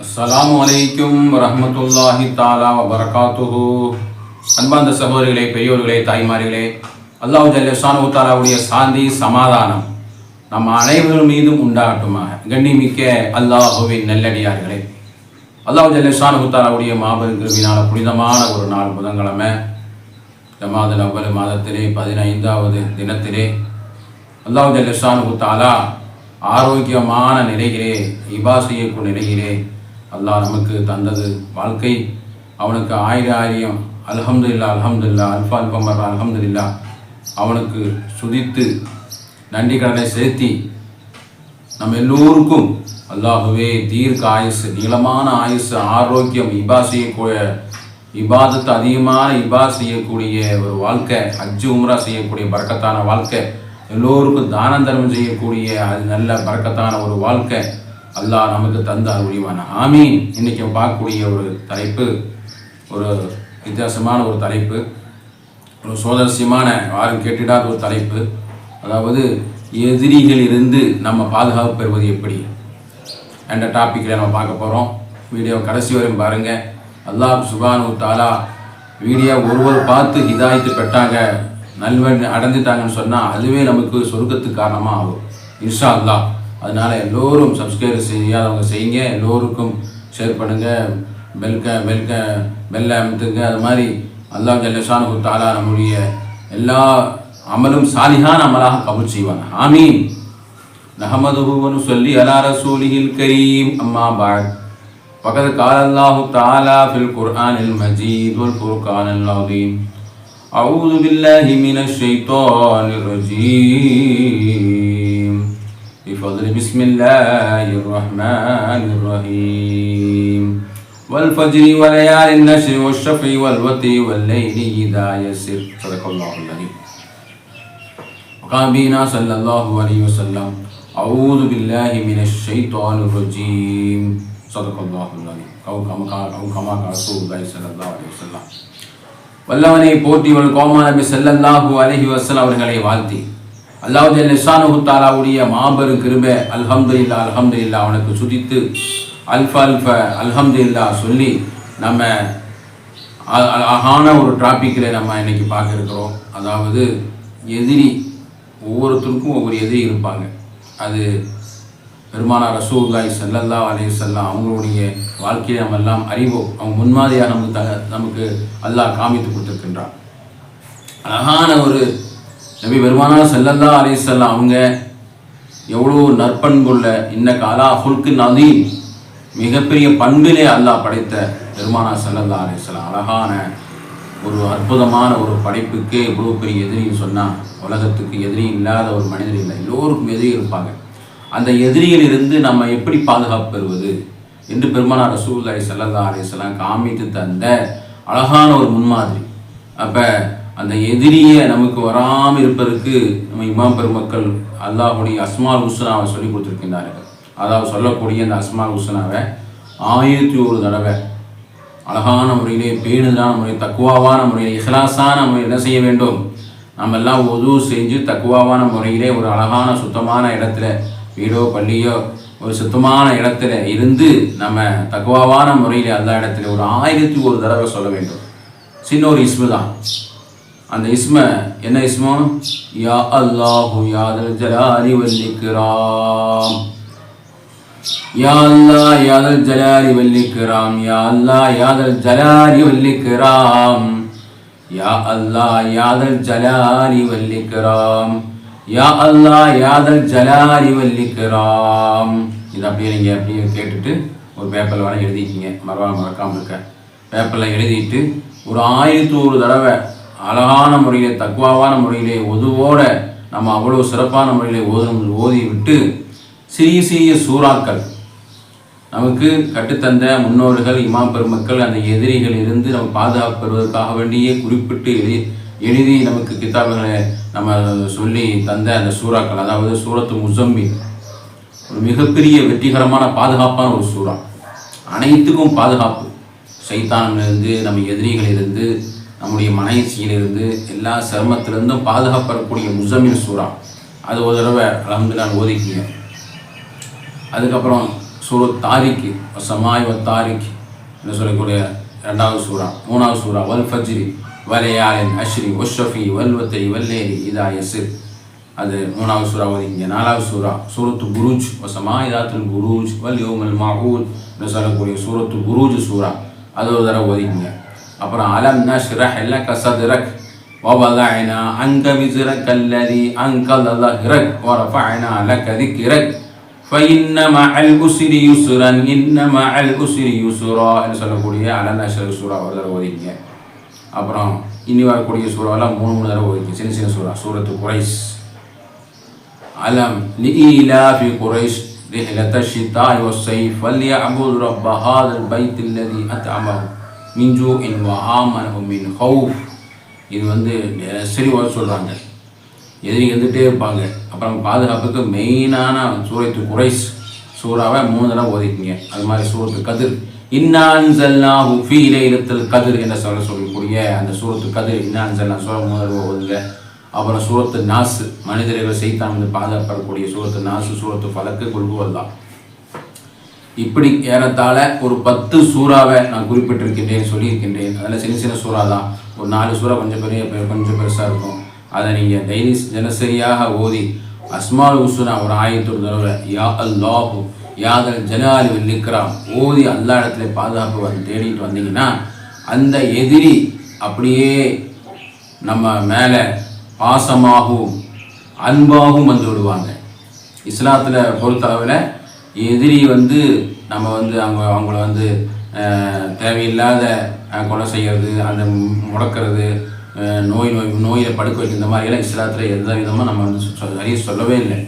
அஸ்லாம் அலைக்கும் வரஹ்மத்துல்லாஹி தாலா வரகாத்துஹு அன்பார்ந்த சகோதரிகளே பெரியோர்களே தாய்மார்களே அல்லாஹு ஜல்லஷானு தாலாவுடைய சாந்தி சமாதானம் நம் அனைவரும் மீதும் உண்டாகட்டுமாக. கண்ணிமிக்க அல்லாஹுவின் நல்லடியார்களே அல்லாஹ் ஜல்லஷானு தாலாவுடைய மாபெரும் கிருமினால புனிதமான ஒரு நாள் புதன்கிழமை ஜமாத அவ்வளவு மாதத்திலே பதினைந்தாவது தினத்திலே அல்லாஹு ஜல்லஷானு தாலா ஆரோக்கியமான நிலையிலே இபா செய்யக்கூடிய நிலையிலே அல்லாஹ் நமக்கு தந்தது வாழ்க்கை. அவனுக்கு ஆயிர ஆயிரம் அல்ஹம்துலில்லா இல்லா அல்ஃபா அல்ஃபாமர் அலஹம்து இல்லா அவனுக்கு சுதித்து நன்றி கடனை செலுத்தி நம்ம எல்லோருக்கும் அல்லாஹுவே தீர்க்க ஆயுசு நீளமான ஆயுசு ஆரோக்கியம் இபா செய்யக்கூடிய இபாதத்து அதிகமான இபா செய்யக்கூடிய ஒரு வாழ்க்கை ஹஜ்ஜு உம்ரா செய்யக்கூடிய பறக்கத்தான வாழ்க்கை. எல்லோருக்கும் தானம் தர்மம் செய்யக்கூடிய அது நல்ல பறக்கத்தான ஒரு வாழ்க்கை. அல்லாஹ் நமக்கு தந்த அறிவான ஆமீன். இன்னைக்கு நம்ம பார்க்கக்கூடிய ஒரு தலைப்பு ஒரு வித்தியாசமான ஒரு தலைப்பு ஒரு சுவாரஸ்யமான யாரும் கேட்டுடாத ஒரு தலைப்பு. அதாவது எதிரிகள் இருந்து நம்ம பாதுகாப்பு பெறுவது எப்படி? என்ற டாப்பிக்கில் நம்ம பார்க்க போகிறோம் வீடியோ கடைசி வரையும் பாருங்கள் அல்லாஹ் சுபானு தாலா வீடியோ ஒருவர் பார்த்து இதாயத்து பெற்றாங்க. நல்வன் அடைஞ்சிட்டாங்கன்னு சொன்னால் அதுவே நமக்கு சொர்க்கத்துக்கு காரணமாக ஆகும் இன்ஷா அல்லாஹ். அதனால் எல்லோரும் சப்ஸ்கிரைப் செய்யாதவங்க செய்யுங்க எல்லோருக்கும் ஷேர் பண்ணுங்கள் பெல்க பெல்க பெல்ல அமைத்துங்க அது மாதிரி அல்லாஹ் ஜல்லஷானு தாலா நம்முடைய எல்லா அமலும் சாலிகான அமலாக கபூல் செய்வாங்க ஆமீன் نحمده ونصلي على رسوله الكريم أما بعد فقد قال الله تعالى في القرآن المجيد والفرقان العظيم أعوذ بالله من الشيطان الرجيم بفضل بسم الله الرحمن الرحيم والفجر وليال النشر والشفع والوتر والليل إذا يسر صدق الله العظيم وقال بنا صلى الله عليه وسلم أعوذ بالله من الشيطان الرجيم صدق الله العظيم أو كما قال أو كما قال رسول الله صلى الله عليه وسلم வல்லவனை போற்றிவள் கோமா நபி ஸல்லல்லாஹு அலைஹி வஸல்லம் அவர்களை வாழ்த்தி அல்லாஹ் ஜல்ல ஷானுஹு தஆலாவுடைய மாபெரும் கிருபை அல்ஹம்து இல்லா அவனுக்கு சுதித்து அல்ஃப அல்ஃப இல்லா சொல்லி நம்ம அ- அழகான ஒரு டிராபிக்கில் நம்ம இன்னைக்கு பார்க்க இருக்கிறோம் அதாவது எதிரி ஒவ்வொருத்தருக்கும் ஒவ்வொரு எதிரி இருப்பாங்க. அது பெருமானா ரசூல்லாய் ஸல்லல்லாஹு அலே வஸல்லம் அவங்களுடைய வாழ்க்கையை நம்ம எல்லாம் அறிவோம். அவங்க முன்மாதிரியாக நமக்கு த நமக்கு அல்லாஹ் காமித்து கொடுத்துருக்கின்றான். அழகான ஒரு நபி பெருமானா ஸல்லல்லாஹு அலைஹி அவங்க எவ்வளோ நற்பண்புள்ள இன்னக்கு அலா ஹுல்கு நதீம் மிகப்பெரிய பண்பிலே அல்லாஹ் படைத்த பெருமானா செல்லந்தா அலைஹி அழகான ஒரு அற்புதமான ஒரு படைப்புக்கே இவ்வளோ பெரிய எதிரின்னு சொன்னால் உலகத்துக்கு எதிரி இல்லாத ஒரு மனிதர் இல்லை. எல்லோருக்கும் எதிரி இருப்பாங்க. அந்த எதிரியிலிருந்து நம்ம எப்படி பாதுகாப்பு பெறுவது என்று பெருமானார் ரசூலுல்லாஹி ஸல்லல்லாஹு அலைஹி காமித்து தந்த அழகான ஒரு முன்மாதிரி. அப்போ அந்த எதிரியை நமக்கு வராமல் இருப்பதற்கு நம்ம இமாம் பெருமக்கள் அல்லாஹுடைய அஸ்மால் ஹுஸ்னாவை சொல்லி கொடுத்துருக்கின்றார்கள். அதாவது சொல்லக்கூடிய அந்த அஸ்மால் ஹுஸ்னாவை ஆயிரத்தி ஒரு தடவை அழகான முறையிலே பேணுதான முறை தக்குவாவான முறையில் இஹ்லாஸான முறையில் என்ன செய்ய வேண்டும்? நம்ம எல்லாம் உது செஞ்சு தக்குவாவான முறையிலே ஒரு அழகான சுத்தமான இடத்துல வீடோ பள்ளியோ ஒரு சுத்தமான இடத்துல இருந்து நம்ம தக்குவாவான முறையில் அந்த இடத்துல ஒரு ஆயிரத்தி ஒரு தடவை சொல்ல வேண்டும். சின்ன ஒரு இஸ்மு தான். அந்த இஸ்ம என்ன இஸ்மோ? யா அல்லாஹு யாதல் ஜலாலி வல்லிக்கிறாம் யா அல்லா யாதல் ஜலாலி வல்லிக்கிறாம் யா அல்லாஹ் யாதல் ஜலாலி வல்லிக்கிறாம் யா அல்லா யாதல் ஜலாலி வல்லிக்கிறாம் யா அல்லாஹ் யாதல் ஜலாலி வல்லிக்கிறாம் இது அப்படியே நீங்கள் அப்படியே கேட்டுட்டு ஒரு பேப்பரில் வேணால் எழுதிக்கிங்க. மறவாமல் மறக்காமல் இருக்க. பேப்பரில் எழுதிட்டு ஒரு ஆயிரத்தி ஒரு தடவை அழகான முறையிலே தக்குவாவான முறையிலே ஒதுவோட நம்ம அவ்வளோ சிறப்பான முறையிலே ஓதும் ஓதி விட்டு சிறிய சிறிய சூறாக்கள். நமக்கு கட்டுத்தந்த முன்னோர்கள் இமா பெருமக்கள் அந்த எதிரிகள் இருந்து நம்ம பாதுகாப்பு பெறுவதற்காக வேண்டியே குறிப்பிட்டு எழுதி எழுதி நமக்கு கித்தாபுகளை நம்ம சொல்லி தந்த அந்த சூறாக்கள். அதாவது சூரத்து முசம்பி ஒரு மிகப்பெரிய வெற்றிகரமான பாதுகாப்பான ஒரு சூறா. அனைத்துக்கும் பாதுகாப்பு. சைத்தானிலிருந்து நம்ம எதிரிகளிலிருந்து நம்முடைய மனைசியிலிருந்து எல்லா சிரமத்திலிருந்தும் பாதுகாப்பக்கூடிய முசம்மில் சூறா. அது ஒரு தடவை அலமதுல்லான்னு ஓதிக்கிங்க. அதுக்கப்புறம் சூரத் தாரிக்கு சமாய் வ தாரிக் என்று சொல்லக்கூடிய ரெண்டாவது சூறா மூணாவது சூறா வல் ஃபஜ்ரி வலையாலின் அஷ்ரி ஒஷஃபி வல்வத்தை வல்லேரி இதா எசிர் அது மூணாவது சூறா ஓதிங்க நாலாவது சூறா சூரத்து குரூஜ் சமாயிதாத்துல் குருஜ் வல் யோமல் மாஹூல் என்று சொல்லக்கூடிய சூரத்து குரூஜ் சூறா. அது ஒரு தடவை ஓதிங்க அப்புறம் அலம் நஷ்ரஹ் லக சத்ரக் ووضعنا عنك وزرك الذي أنقض ظهرك ورفعنا لك ذكرك فإن مع الأسر يسرا إن مع الأسر يسرا என்று சொல்லக்கூடிய அலன் அஷ்ரக் சூறா ஒரு தடவை ஓதிங்க அப்புறம் இனி வரக்கூடிய சூறாவெல்லாம் மூணு மூணு தடவை ஓதிங்க சின்ன சின்ன சூறா சூரத்து குரைஸ் அலம் لإيلاف قريش رحلة الشتاء والصيف فليعبد رب هذا البيت الذي أطعمه மின்ஜூ இன் வஹாமனஹு மின் ஹவுஃப் இது வந்து சரி சொல்கிறாங்க எதிரி இருந்துகிட்டே இருப்பாங்க. அப்புறம் பாதுகாப்புக்கு மெயினான சூரத்து குறைஸ் சூறாவை மூணு தடவை ஓதிக்குங்க அது மாதிரி சூரத்து கதிர். இன்னான்சல்னா ஹுஃபி இலையிலத்தில் கதிர் என்ற சொல்ல சொல்லக்கூடிய அந்த சூரத்து கதிர். இன்னான்சல்னா சொல்ல மூணு தடவை ஓதுங்க. அப்புறம் சூரத்து நாசு. மனிதர்கள் செய்தான் வந்து பாதுகாப்படக்கூடிய சூரத்து நாசு சூரத்து பழக்கு கொள்குவல் தான் இப்படி ஏறத்தாழ ஒரு பத்து சூறாவை நான் குறிப்பிட்டிருக்கின்றேன் சொல்லியிருக்கின்றேன். அதில் சின்ன சின்ன சூறா தான். ஒரு நாலு சூறா கொஞ்சம் பெரிய கொஞ்சம் பெருசாக இருக்கும். அதை நீங்கள் டெய்லி தினசரியாக ஓதி அஸ்மால் உசுனா ஒரு ஆயிரத்தி தடவை யா அல்லாஹு யாதல் ஜலாலி நிற்கிறான் ஓதி அல்லா இடத்துல பாதுகாப்பு வந்து தேடிட்டு வந்தீங்கன்னா அந்த எதிரி அப்படியே நம்ம மேலே பாசமாகவும் அன்பாகவும் வந்து விடுவாங்க. இஸ்லாத்தில் பொறுத்தளவில் எதிரி வந்து நம்ம வந்து அவங்க அவங்கள வந்து தேவையில்லாத கொலை செய்கிறது அந்த முடக்கிறது நோய் நோய் நோயில் படுக்க வைக்க இந்த மாதிரியெல்லாம் இஸ்லாத்தில் எந்த விதமாக நம்ம வந்து அறிய நிறைய சொல்லவே இல்லை.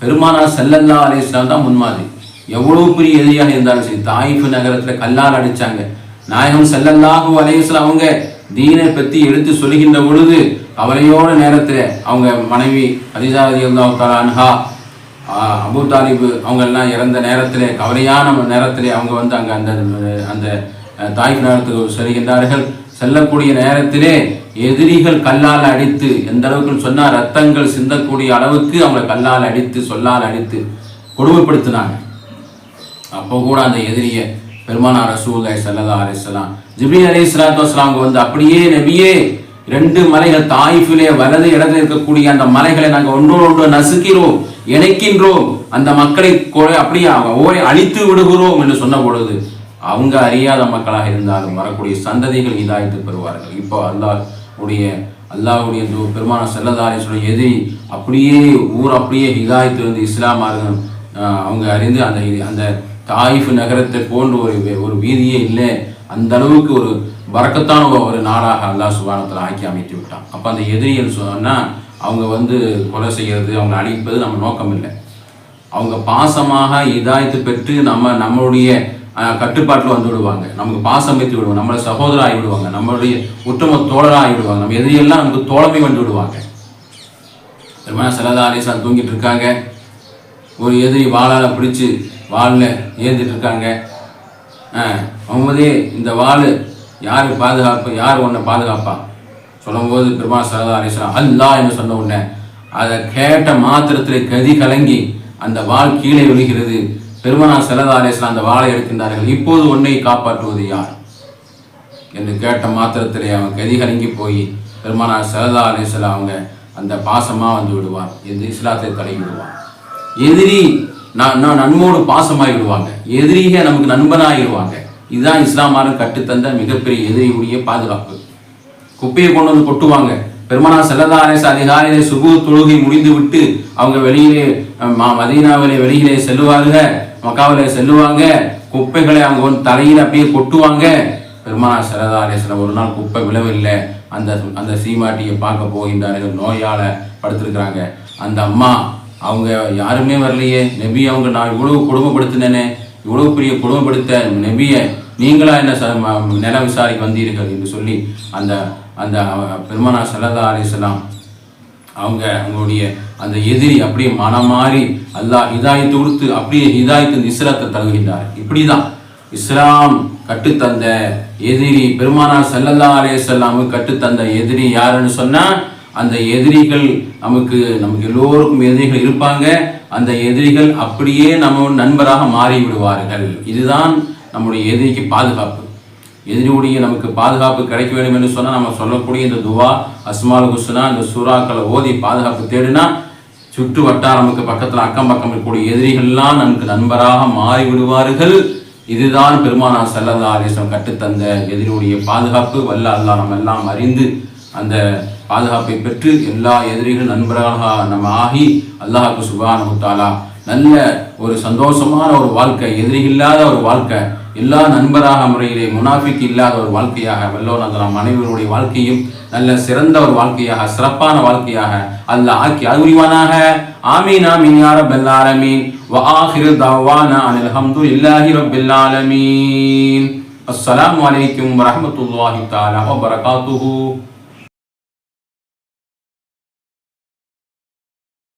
பெருமானார் செல்லல்லா அலி இஸ்லாம் தான் முன்மாதிரி. எவ்வளோ பெரிய எதிரியாக இருந்தாலும் சரி தாயிஃபு நகரத்தில் கல்லால் அடித்தாங்க நாயகம் செல்லல்லாஹு அலையுஸ்லாம் அவங்க தீனை பற்றி எடுத்து சொல்லுகின்ற பொழுது கவலையோட நேரத்தில் அவங்க மனைவி அதிசாரதி அல்லாஹ் அன்ஹா அபு தாலிபு அவங்கெல்லாம் இறந்த நேரத்தில் கவலையான நேரத்தில் அவங்க வந்து அங்கே அந்த அந்த தாய்க்கு தாய்ஃப் நகரத்துக்கு செல்கின்றார்கள். செல்லக்கூடிய நேரத்திலே எதிரிகள் கல்லால் அடித்து எந்த அளவுக்கு சொன்னால் ரத்தங்கள் சிந்தக்கூடிய அளவுக்கு அவங்களை கல்லால் அடித்து சொல்லால் அடித்து கொடுமைப்படுத்தினாங்க. அப்போ கூட அந்த எதிரியை பெருமானார் ரசூல்லாய் சல்லா அலிஸ்லாம் ஜிப்ரி அலி இஸ்லாத்து வந்து அப்படியே நபியே ரெண்டு மலைகள் தாய்ஃபிலே வலது இடத்துல இருக்கக்கூடிய அந்த மலைகளை நாங்கள் ஒன்றோடு ஒன்று நசுக்கிறோம். இணைக்கின்றோம். அந்த மக்களை அப்படியே ஓரை அழித்து விடுகிறோம் என்று சொன்ன பொழுது அவங்க அறியாத மக்களாக இருந்தாலும் வரக்கூடிய சந்ததிகள் இதாயத்து பெறுவார்கள். இப்போ அல்லாஹ் உடைய அல்லாஹ்வுடைய இந்த பெருமான செல்லதாரேஸ்வரர் எதிரி அப்படியே ஊர் அப்படியே ஹிதாயத்து வந்து இஸ்லாமார்கள் அவங்க அறிந்து அந்த அந்த தாயிஃப் நகரத்தை போன்ற ஒரு ஒரு வீதியே இல்லை. அந்த அளவுக்கு ஒரு வரக்கத்தான ஒரு- நாடாக அல்லாஹ் சுபானத்தில் ஆக்கி அமைத்து விட்டான். அப்போ அந்த எதிரிகள் சொன்னால் அவங்க வந்து கொலை செய்கிறது அவங்க அழிப்பது நம்ம நோக்கம் இல்லை. அவங்க பாசமாக இதாயத்து பெற்று நம்ம நம்மளுடைய கட்டுப்பாட்டில் வந்து விடுவாங்க. நமக்கு பாசம் வைத்து விடுவாங்க. நம்மளை சகோதரர் ஆகிவிடுவாங்க நம்மளுடைய உத்தம தோழராக ஆகிவிடுவாங்க நம்ம எதிரியெல்லாம் நமக்கு தோழமை வந்து விடுவாங்க. பெருமான சலதா அலிசான் தூங்கிட்டு இருக்காங்க. ஒரு எதிரி வாளால் பிடிச்சி வாளில் ஏந்திட்டு இருக்காங்க. ஆ, முகமதே இந்த வாள் யார் பாதுகாப்பு யார் உன்னை பாதுகாப்பா? சொல்லும்போது பெருமா சரதா அலிஸ்லாம் அல்லா என்று சொன்ன உடனே அதை கேட்ட மாத்திரத்தில் கதி கலங்கி அந்த வாள் கீழே விழுகிறது. பெருமனா சரதா அலிஸ்லாம் அந்த வாளை எடுக்கின்றார்கள். இப்போது உன்னை காப்பாற்றுவது யார்? என்று கேட்ட மாத்திரத்திலே அவன் கதி கலங்கி போய் பெருமானார் சரதா அலிஸ்லாம் அவங்க அந்த பாசமாக வந்து விடுவார் இந்த இஸ்லாத்தை தடவி விடுவான். எதிரி நான் நான் நன்மோடு பாசமாகிவிடுவாங்க எதிரிக நமக்கு நண்பனாகிடுவாங்க இதுதான் இஸ்லாமாரும் கற்றுத்தந்த மிகப்பெரிய எதிரியுடைய பாதுகாப்பு. குப்பையை கொண்டு வந்து கொட்டுவாங்க. பெருமானா செல்லதா அரசு அதிகாலையிலே சுகு தொழுகை முடிந்து விட்டு அவங்க வெளியிலே மதீனாவிலே வெளியிலே செல்லுவாங்க மக்காவிலே செல்லுவாங்க. குப்பைகளை அவங்க வந்து தலையில் அப்படியே கொட்டுவாங்க. பெருமானா செல்லதா ஒரு நாள் குப்பை விழவில்லை. அந்த அந்த சீமாட்டியை பார்க்க போகின்றார்கள். நோயால படுத்திருக்கிறாங்க. அந்த அம்மா அவங்க யாருமே வரலையே. நெபி அவங்க நான் இவ்வளவு கொடுமைப்படுத்தினேனே. இவ்வளவு பெரிய கொடுமைப்படுத்த நபியை நீங்களா என்ன நில விசாரிக்க வந்தீர்கள் என்று சொல்லி அந்த அந்த அவ- பெருமானா சல்லா அலிஸ்லாம் அவங்க அவங்களுடைய அந்த எதிரி அப்படியே மனம் மாறி அல்லாஹ் ஹிதாயத்து கொடுத்து அப்படியே ஹிதாயத்து இஸ்லாத்தை தருகின்றார் இப்படிதான் இஸ்லாம் கட்டுத்தந்த எதிரி பெருமானார் ஸல்லல்லாஹு அலைஹி கட்டுத்தந்த எதிரி யாருன்னு சொன்னா அந்த எதிரிகள் நமக்கு நமக்கு எல்லோருக்கும் எதிரிகள் இருப்பாங்க. அந்த எதிரிகள் அப்படியே நம்ம நண்பராக மாறி விடுவார்கள் இதுதான் நம்முடைய எதிரிக்கு பாதுகாப்பு. எதிரியுடைய நமக்கு பாதுகாப்பு கிடைக்க வேண்டும் என்று சொன்னால் நம்ம சொல்லக்கூடிய இந்த துவா அஸ்மால் குஸ்னா இந்த சூறாக்களை ஓதி பாதுகாப்பு தேடினா சுற்று வட்டாரம் நமக்கு பக்கத்தில் அக்கம் பக்கம் இருக்கக்கூடிய எதிரிகள்லாம் நமக்கு நண்பராக மாறி விடுவார்கள் இதுதான் பெருமானா சல்லல்லா கட்டுத்தந்த கற்றுத்தந்த எதிரியுடைய பாதுகாப்பு. வல்ல அல்லாஹ் நம்ம எல்லாம் அறிந்து அந்த பாதுகாப்பை பெற்று எல்லா எதிரிகள் நண்பர்களாக நம்ம ஆகி அல்லாஹாக்கு சுபானு தாலா நல்ல ஒரு சந்தோஷமான ஒரு வாழ்க்கை எதிரி இல்லாத ஒரு வாழ்க்கை எல்லா நண்பராக முறையிலே முனாஃபிக் இல்லாத ஒரு வாழ்க்கையாக வல்லோர் நம் அனைவருடைய வாழ்க்கையும் நல்ல சிறந்த ஒரு வாழ்க்கையாக சிறப்பான வாழ்க்கையாக அல்லாஹ் ஆக்கி அறிவானாக ஆமீன் ஆமீன் யா ரப்பல் ஆலமீன். தவானா அனில் ஹம்துலில்லாஹி ரப்பில் ஆலமீன். அஸ்ஸலாமு அலைக்கும் வரஹ்மத்துல்லாஹி தஆலா வ